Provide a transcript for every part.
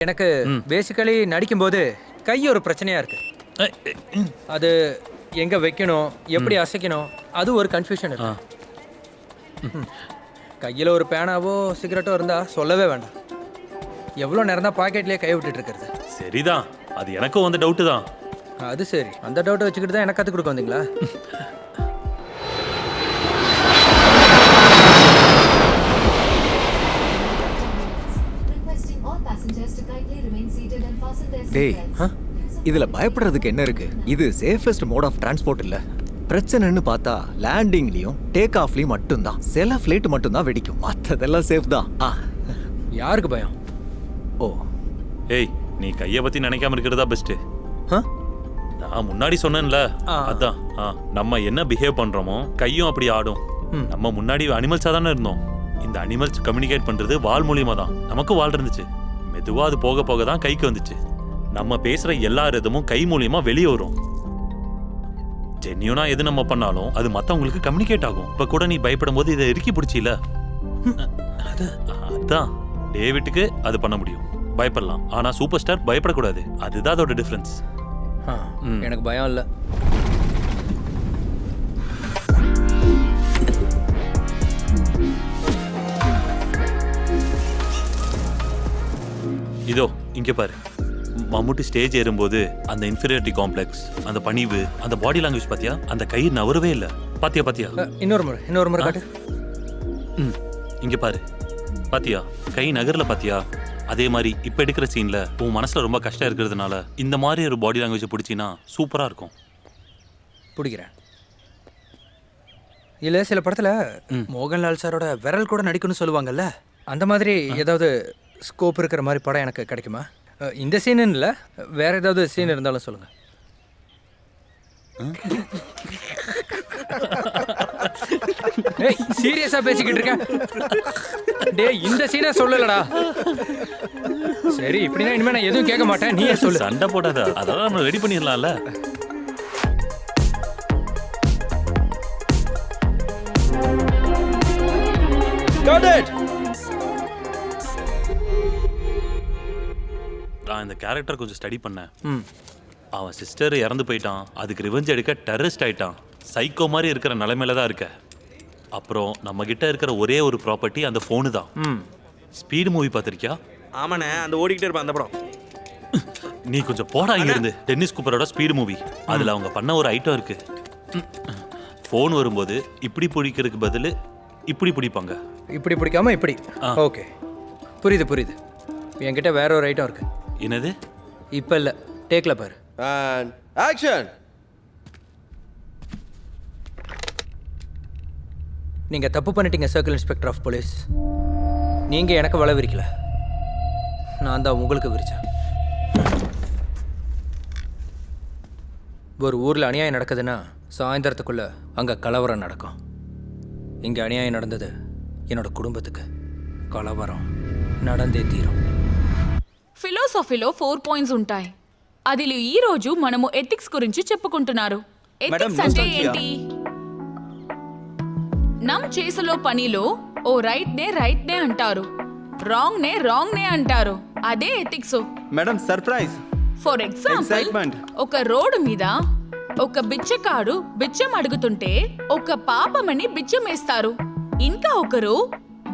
எனக்கு பேசிக்கலி நடிக்கும்போது கை ஒரு பிரச்சனையா இருக்கு. ஏய், ஏய், ம். அது எங்க வைக்கணும் எப்படி அசைக்கணும் அது ஒரு கன்ஃபியூஷன். இருக்கு. கையில் ஒரு பேனாவோ சிகரெட்டோ இருந்தா சொல்லவே வேண்டாம். எவ்வளோ நேரம் தான் பாக்கெட்லேயே கை விட்டுட்டு இருக்கிறது. சரிதான். அது எனக்கும் வந்து டவுட்டு தான். அது சரி. அந்த டவுட்டை வச்சுக்கிட்டு தான் எனக்கு கற்றுக் கொடுக்க வந்தீங்களா? டேய். இதுல பயப்படுறதுக்கு என்ன இருக்கு? இது சேஃபஸ்ட் மோட் ஆஃப் டிரான்ஸ்போர்ட் இல்ல. பிரச்சனைன்னு பார்த்தா லேண்டிங்லயும் டேக் ஆஃப்லயும் மட்டும்தான். சில ஃபிளைட் மட்டும்தான் வெடிக்கும். மற்றதெல்லாம் சேஃப் தான். ஆ. யாருக்கு பயம்? ஓ. ஏய் நீ கையை பத்தி நினைக்காம இருக்கிறதா பெஸ்ட் ஆ? நான் முன்னாடி சொன்னேன்ல. ஆ. அதான். ஆ, நம்ம என்ன பிஹேவ் பண்றோமோ கையும் அப்படி ஆடும். ம். நம்ம முன்னாடி அனிமல்ஸா தானே இருந்தோம். இந்த அனிமல்ஸ் கம்யூனிகேட் பண்றது வால் மூலியமா தான் நமக்கு வால் இருந்துச்சு. மெதுவா அது போக போக தான் கைக்கு வந்துச்சு. நம்ம பேசுற எல்லா ரிதமும் கை மூலியமா வெளியே வரும். ஜென்யூனா எது நம்ம பண்ணாலும் அது மத்தவங்களுக்கு கம்யூனிகேட் ஆகும். இப்ப கூட நீ பயப்படும் போது இதை இறுக்கி பிடிச்சில அதான். டேவிட்டுக்கு அது பண்ண முடியும். பயப்படலாம். ஆனா சூப்பர் ஸ்டார் பயப்படக்கூடாது. அதுதான் அதோட டிஃபரன்ஸ். எனக்கு பயம் இல்லை. இதோ இங்க பாரு. மம்முட்டி ஸ்டேஜ் ஏறும்போது அந்த இன்ஃபீரியாரிட்டி காம்ப்ளெக்ஸ் அந்த பணிவு அந்த பாடி லாங்குவேஜ் பாத்தியா? அந்த கை நவரவே இல்ல. பாத்தியா பாத்தியா? இன்னொரு முறை இன்னொரு முறை காட்டு. ம் இங்க பாரு. பாத்தியா? கை நகர்ல பாத்தியா? அதே மாதிரி இப்ப எடுக்கிற சீன்ல உன் மனசுல ரொம்ப கஷ்டம் இருக்கிறதுனால இந்த மாதிரி ஒரு பாடி லாங்குவேஜ் பிடிச்சினா சூப்பரா இருக்கும். பிடிக்கிறேன். இல்லை சில படத்தில் மோகன்லால் சாரோட விரல் கூட நடிக்கணும்னு சொல்லுவாங்கல்ல? அந்த மாதிரி ஏதாவது ஸ்கோப் இருக்கிற மாதிரி படம் எனக்கு கிடைக்குமா? இந்த சீனுன்னு இல்லை வேற ஏதாவது சீன் இருந்தாலும் சொல்லுங்க. ஏய் சீரியஸா பேசிக்கிட்டு இருக்கேன். டேய் இந்த சீனை சொல்லலடா. சரி இப்படின்னா இனிமே நான் எதுவும் கேட்க மாட்டேன். நீயே சொல்லு. சண்டை போடாத. அதெல்லாம் நம்ம ரெடி பண்ணிடலாம்ல. நான் இந்த கேரக்டர் கொஞ்சம் ஸ்டடி பண்ணேன். ம். அவன் சிஸ்டர் இறந்து போயிட்டான். அதுக்கு ரிவெஞ்ச் எடுக்க டெரரிஸ்ட் ஆயிட்டான். சைக்கோ மாதிரி இருக்கிற நிலைமையில தான் இருக்க. அப்புறம் நம்ம கிட்ட இருக்கிற ஒரே ஒரு ப்ராப்பர்ட்டி அந்த ஃபோனு தான். ம். ஸ்பீடு மூவி பார்த்திருக்கியா? ஆமாண்ணே அந்த ஓடிக்கிட்டே இருப்பான் அந்த படம். நீ கொஞ்சம் போடா இங்க இருந்து டென்னிஸ் கூப்பரோட ஸ்பீடு மூவி அதுல அவங்க பண்ண ஒரு ஐட்டம் இருக்கு. ஃபோன் வரும்போது இப்படி பிடிக்கிறதுக்கு பதில் இப்படி பிடிப்பாங்க. இப்படி பிடிக்காம இப்படி. ஆ. ஓகே புரியுது புரியுது. என்கிட்ட வேற ஒரு ஐட்டம் இருக்கு. என்னது? இப்போ இல்லை. டேக்ல பாரு. அண்ட் ஆக்ஷன் நீங்க தப்பு பண்ணிட்டீங்க சர்க்கிள் இன்ஸ்பெக்டர் ஆஃப் போலீஸ் நீங்க எனக்கு வலை விரிக்கல. நான் தான் உங்களுக்கு விரிச்சேன். ஒரு ஊர்ல அநியாயம் நடக்குதுன்னா சாயந்தரத்துக்குள்ள அங்க கலவரம் நடக்கும். இங்க அநியாயம் நடந்தது என்னோட குடும்பத்துக்கு. கலவரம் நடந்தே తీరం ఫిలాసఫీలో ఫోర్ పాయింట్స్ ఉంటాయి. అదిలో ఈ రోజు మనము ఎథిక్స్ గురించి చెప్పుకుంటున్నారు. ఎథిక్స్ అంటే ఏంటి? నమ్ చేసలో పనిలో ఓ రైట్ నే రైట్ నే అంటారు. రాంగ్ నే రాంగ్ నే అంటారు. అదే ethics. Madam surprise for example. ఒక రోడ్డు మీద ఒక బిచ్చకాడు బిచ్చం అడుగుతుంటే ఒక పాపమని బిచ్చం వేస్తారు. ఇంకా ఒకరు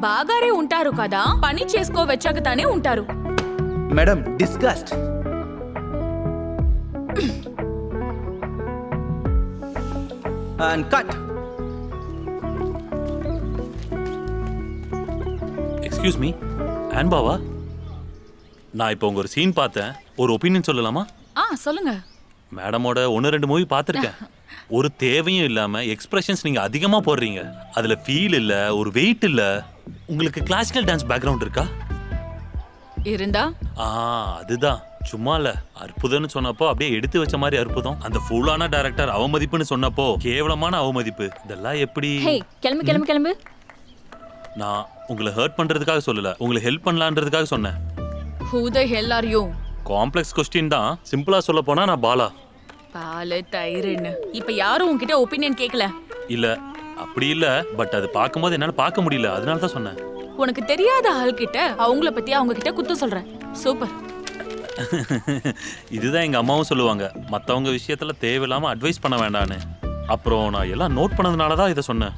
బాగారే ఉంటారు కదా పని చేసుకోవచ్చాకతానే ఉంటారు. Madam disgust and cut excuse me அன்பாவா நான் இப்போ உங்க ஒரு சீன் பார்த்தேன். ஒரு ஒப்பீனியன் சொல்லலாமா? ஆ சொல்லுங்க. மேடமோட ஒன்று ரெண்டு மூவி பார்த்துருக்கேன். ஒரு தேவையும் இல்லாமல் எக்ஸ்பிரஷன்ஸ் நீங்கள் அதிகமாக போடுறீங்க. அதில் ஃபீல் இல்லை ஒரு வெயிட் இல்லை. உங்களுக்கு கிளாசிக்கல் டான்ஸ் பேக்ரவுண்ட் இருக்கா? இருந்தா? ஆ அதுதான். சும்மா இல்ல அற்புதம்னு சொன்னப்போ அப்படியே எடுத்து வச்ச மாதிரி அற்புதம். அந்த ஃபுல்லான டைரக்டர் அவமதிப்புன்னு சொன்னப்போ கேவலமான அவமதிப்பு. இதெல்லாம் எப்படி? ஹே கிளம்பு கிளம்பு கிளம்பு. நான் உங்களை ஹர்ட் பண்றதுக்காக சொல்லல. உங்களை ஹெல்ப் பண்ணலான்றதுக்காக சொன்னேன். Who the hell are you complex question தான். சிம்பிளா சொல்ல போனா நான் பாலா. பாலு தயிர்னு. இப்ப யாரும் உன்கிட்ட ஒப்பீனியன் கேட்கல இல்ல. அப்படி இல்ல. பட் அது பார்க்கும்போது என்னால பார்க்க முடியல. அதனால தான் சொன்னேன். உனக்கு தெரியாத ஆள் கிட்ட அவங்கள பத்தி அவங்க கிட்ட குத்தம் சொல்றேன். சூப்பர். இதுதான் எங்க அம்மாவும் சொல்லுவாங்க. மத்தவங்க விஷயத்துல தேவையில்லாம அட்வைஸ் பண்ண வேண்டான்னு. அப்புறம் நான் எல்லாம் நோட் பண்ணதுனால தான் இதை சொன்னேன்.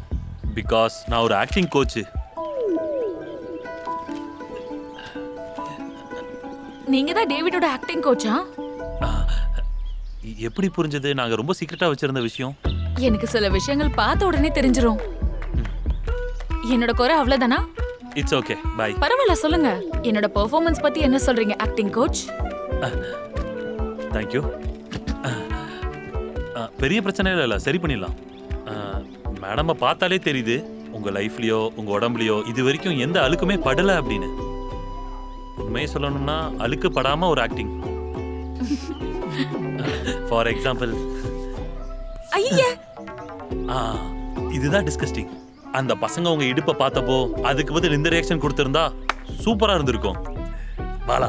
பிகாஸ் நான் ஒரு ஆக்டிங் கோச்சு நீங்க தான் டேவிடோட ஆக்டிங் கோச்சா எப்படி புரிஞ்சது? நாங்க ரொம்ப சீக்கிரட்டா வச்சிருந்த விஷயம். எனக்கு சில விஷயங்கள் பார்த்த உடனே தெரிஞ்சிரும். என்னோட குறை அவ்வளவுதானா? இட்ஸ் ஓகே பை பரவாயில்ல சொல்லுங்க. என்னோட பெர்ஃபார்மன்ஸ் பத்தி என்ன சொல்றீங்க ஆக்டிங் கோச் தேங்க்யூ பெரிய பிரச்சனை இல்லை இல்லை சரி பண்ணிடலாம். மேடமை பார்த்தாலே தெரியுது உங்க லைஃப்லயோ உங்க உடம்புலயோ இது வரைக்கும் எந்த அழுக்குமே படல அப்படின்னு. உண்மையை சொல்லணும்னா அழுக்கு படாம ஒரு ஆக்டிங் ஃபார் எக்ஸாம்பிள் ஐய! ஆ இதுதான் டிஸ்கஸ்டிங் அந்த பசங்க உங்க இடுப்பை பார்த்தப்போ அதுக்கு பதில் இந்த ரியாக்ஷன் கொடுத்திருந்தா சூப்பரா இருந்திருக்கும். பாலா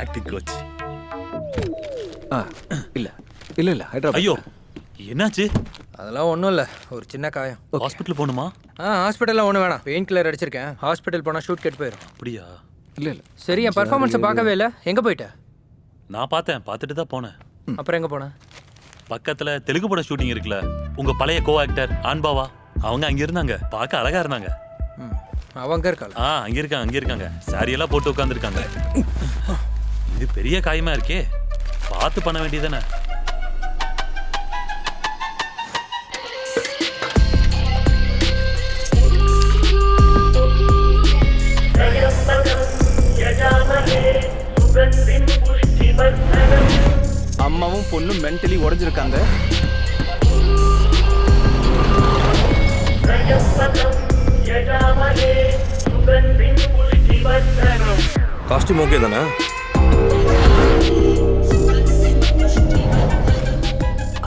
ஆக்டிங் கோச் ஆ இல்ல இல்ல இல்ல ஹைதராபாத். ஐயோ என்னாச்சு? அதெல்லாம் ஒன்றும் இல்லை ஒரு சின்ன காயம். ஹாஸ்பிட்டல் போகணுமா? ஆ ஹாஸ்பிட்டலில் ஒன்றும் வேணாம். பெயின் கில்லர் அடிச்சிருக்கேன். ஹாஸ்பிட்டல் போனால் ஷூட் கெட்டு போயிடும் அப்படியா? இல்ல இல்ல. சரி என் பர்ஃபார்மன்ஸை பார்க்கவே இல்லை. எங்கே போயிட்ட? நான் பார்த்தேன் பார்த்துட்டு தான் போனேன். அப்புறம் எங்கே போனேன் பக்கத்துல தெலுங்கு படம் ஷூட்டிங் இருக்குல்ல. உங்க பழைய கோ ஆக்டர் ஆன்பாவா? அவங்க அங்க இருந்தாங்க. பார்க்க அழகா இருந்தாங்க. ம். அவங்க இருக்காள் ஆ அங்க இருக்காங்க அங்க இருக்காங்க. சாரி எல்லாம் போட்டு உட்காந்துருக்காங்க இது பெரிய காயமா இருக்கே. பார்த்து பண்ண வேண்டியதானே அம்மாவும் பொண்ணும் மென்டலி உடைஞ்சிருக்காங்க. காஸ்டியூம் ஓகே தானே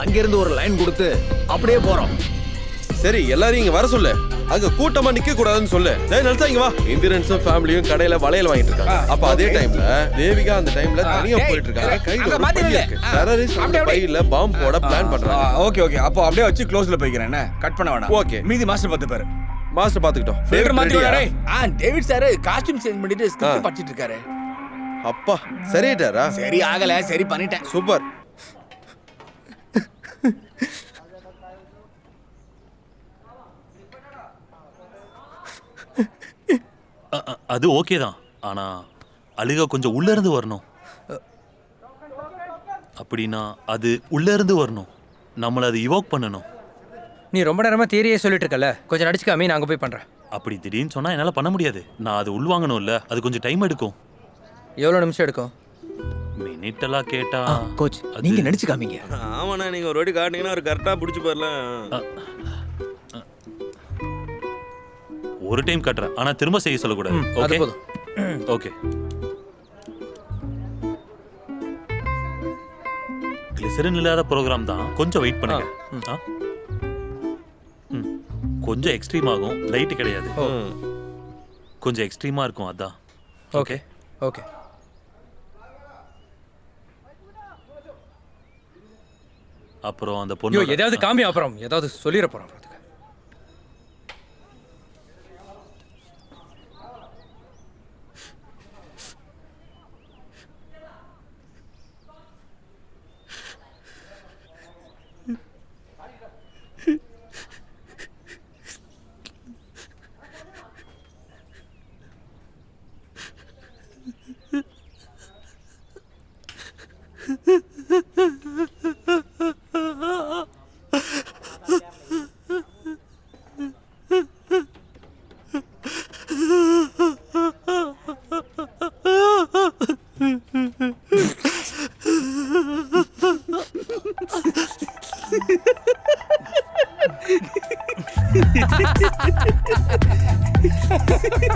அங்கிருந்து ஒரு லைன் கொடுத்து அப்படியே போறோம் சரி எல்லாரையும் இங்க வர சொல்லு அங்க கூட்டமா நிக்க கூடாதுன்னு சொல்லு டேய் நல்சா இங்க வா இந்திரன்ஸும் ஃபேமிலியும் கடையில வளையல் வாங்கிட்டு இருக்காங்க அப்ப அதே டைம்ல தேவிகா அந்த டைம்ல தனியா போயிட்டு இருக்காங்க கையில ஒரு பை இருக்கு டெரரிஸ்ட் அந்த பையில பாம்பு போட பிளான் பண்றாங்க ஓகே ஓகே அப்போ அப்படியே வச்சு க்ளோஸ்ல போய்க்கிறேன் என்ன கட் பண்ண வேணாம் Okay. மீதி மாஸ்டர் பார்த்து பாரு மாஸ்டர் பாத்துக்கிட்டோம். ஃபில்டர் David மாத்தி ready-யா? வரே ஆ டேவிட் சார் காஸ்டியூம் சேஞ்ச் பண்ணிட்டு. ஸ்கிரிப்ட் படிச்சிட்டு இருக்காரு அப்பா சரியாயிட்டாரா? சரி ஆகல சரி பண்ணிட்டேன். சூப்பர். அது ஓகே தான். ஆனா அழுக கொஞ்சம் உள்ள இருந்து வரணும். அப்படின்னா அது உள்ள இருந்து வரணும். நம்மள அது இவோக் பண்ணணும். நீ ரொம்ப நேரமாக தியரியே சொல்லிட்டு இருக்கல கொஞ்சம் நடிச்சுக்காமி நான் அங்கே போய் பண்ணுறேன் அப்படி திடீர்னு சொன்னா என்னால பண்ண முடியாது. நான் அது உள்வாங்கணும்ல அது கொஞ்சம் டைம் எடுக்கும். எவ்வளோ நிமிஷம் எடுக்கும்? மினிட் எல்லாம் கேட்டா கோச் அது- நீங்க நடிச்சு காமிங்க ஆமாண்ணா நீங்க ஒரு வாட்டி காட்டினீங்கன்னா அவர் கரெக்டா பிடிச்சி போயிடலாம் ஒரு டைம் கட்டுறேன். ஆனா திரும்ப செய்ய சொல்லக்கூடாது. ஓகே ஓகே கிளிசரின் இல்லாத ப்ரோக்ராம் தான். கொஞ்சம் வெயிட் பண்ணுங்க. கொஞ்சம் எக்ஸ்ட்ரீம் ஆகும். லைட் கிடையாது. கொஞ்சம் எக்ஸ்ட்ரீமா இருக்கும் அதான். ஓகே. ஓகே. அப்புறம் அந்த பொண்ணு எதாவது காமி அப்புறம்? ஏதாவது சொல்லிட போகிறோம் Ha ha ha ha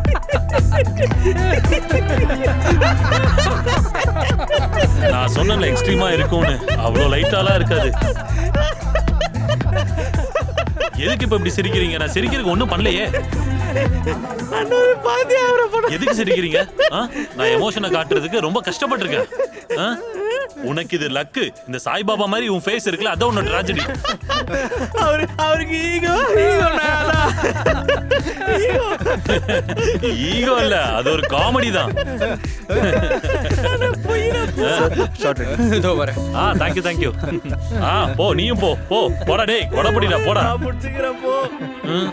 ha! சொன்னல எக்ஸ்ட்ரீமா இருக்கும்னு. அவ்வளோ லைட்டாலாம் இருக்காது. எதுக்கு இப்ப இப்படி சிரிக்கிறீங்க? நான் சிரிக்கிறதுக்கு ஒண்ணும் பண்ணலையே. எதுக்கு சிரிக்கிறீங்க? நான் எமோஷனை காட்டுறதுக்கு ரொம்ப கஷ்டப்பட்டிருக்கேன்? உனக்கு இது லக்கு இந்த சாய்பாபா மாதிரி உன் ஃபேஸ் இருக்குல்ல அதான் உன்னோட ட்ராஜடி அவரு அவருக்கு ஈகோ ஈகோ இல்ல அது ஒரு காமெடி தான். ஷார்ட் இதோ வரேன். ஆ தேங்க்யூ தேங்க்யூ ஆ போ நீயும் போ போ. போடா டேய் கொடை பிடிடா போடா முடிச்சுக்கிறப்போ ம்.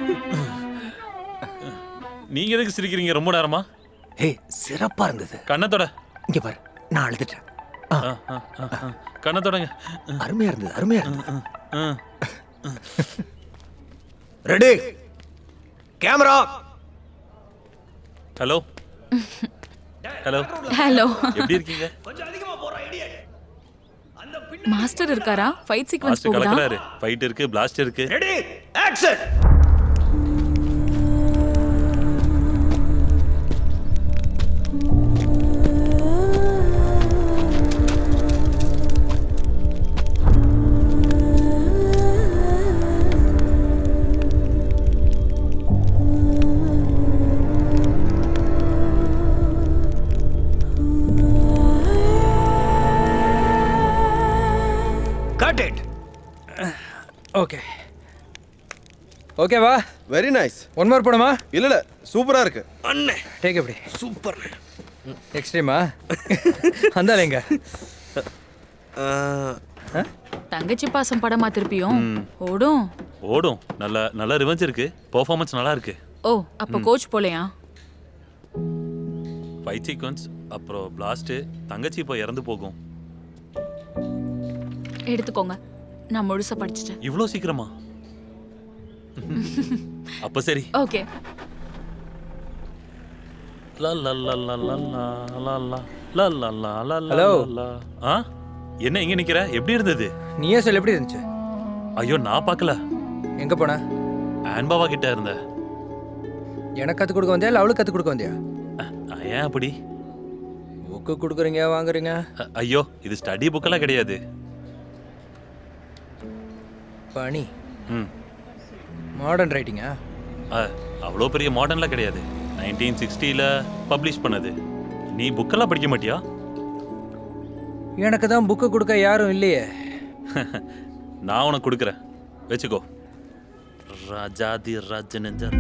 நீங்க எதுக்கு சிரிக்கிறீங்க ரொம்ப நேரமா? ஹே சிறப்பா இருந்தது. கண்ணத்தோட இங்க பாரு நான் அழுதுட்டேன். ஆ, ஆ, ஆ, ஆ, ஆ. கண்ணத்தோடங்க அருமையா இருந்தது அருமையா இருந்தது. ஆ. Ready. Camera. Hello. Hello hello எப்படி இருக்கீங்க? மாஸ்டர் இருக்காரா? ஃபைட் சீக்வன்ஸ் மாஸ்டர் போகுதா? கலக்குறாரு. ஃபைட் இருக்கு பிளாஸ்ட் இருக்கு. Ready action cut it okay ஓகேவா வெரி நைஸ் ஒன் மோர் போடுமா? இல்ல இல்ல. சூப்பரா இருக்கு. டேக் எப்படி? சூப்பர். எக்ஸ்ட்ரீமா அந்தாலேங்க தங்கச்சி பாசம் படமா திருப்பியும்? ஓடும். ஓடும். நல்ல நல்ல ரிவெஞ்ச் இருக்கு. பெர்ஃபார்மன்ஸ் நல்லா இருக்கு. ஓ அப்ப கோச் போலையா? ஃபைட் சீக்வன்ஸ் அப்புறம் பிளாஸ்ட் தங்கச்சி இப்போ இறந்து போகும். எடுத்துக்கோங்க நான் முழுசா படிச்சிட்டேன் இவ்வளோ சீக்கிரமா அப்ப சரி ஓகே ஹலோ ஆ என்ன இங்க நிக்கிற எப்படி இருந்தது நீயே சொல்ல எப்படி இருந்துச்சு ஐயோ நான் பார்க்கல எங்க போன ஆன்பாவா கிட்ட இருந்த எனக்கு கத்து கொடுக்க வந்தியா இல்ல அவளுக்கு கத்து கொடுக்க வந்தியா ஏன் அப்படி புக்கு கொடுக்குறீங்க வாங்குறீங்க ஐயோ இது ஸ்டடி புக்கெல்லாம் கிடையாது பணி ம். மாடர்ன் ரைட்டிங்கா அவ்வளோ பெரிய மாடர்ன்லாம் கிடையாது. நைன்டீன் சிக்ஸ்டியில் பப்ளிஷ் பண்ணது. நீ புக்கெல்லாம் படிக்க மாட்டியா? எனக்கு தான் புக்கு கொடுக்க யாரும் இல்லையே. நான் உனக்கு கொடுக்குறேன். வச்சுக்கோ. ராஜாதி ராஜனஞ்சர்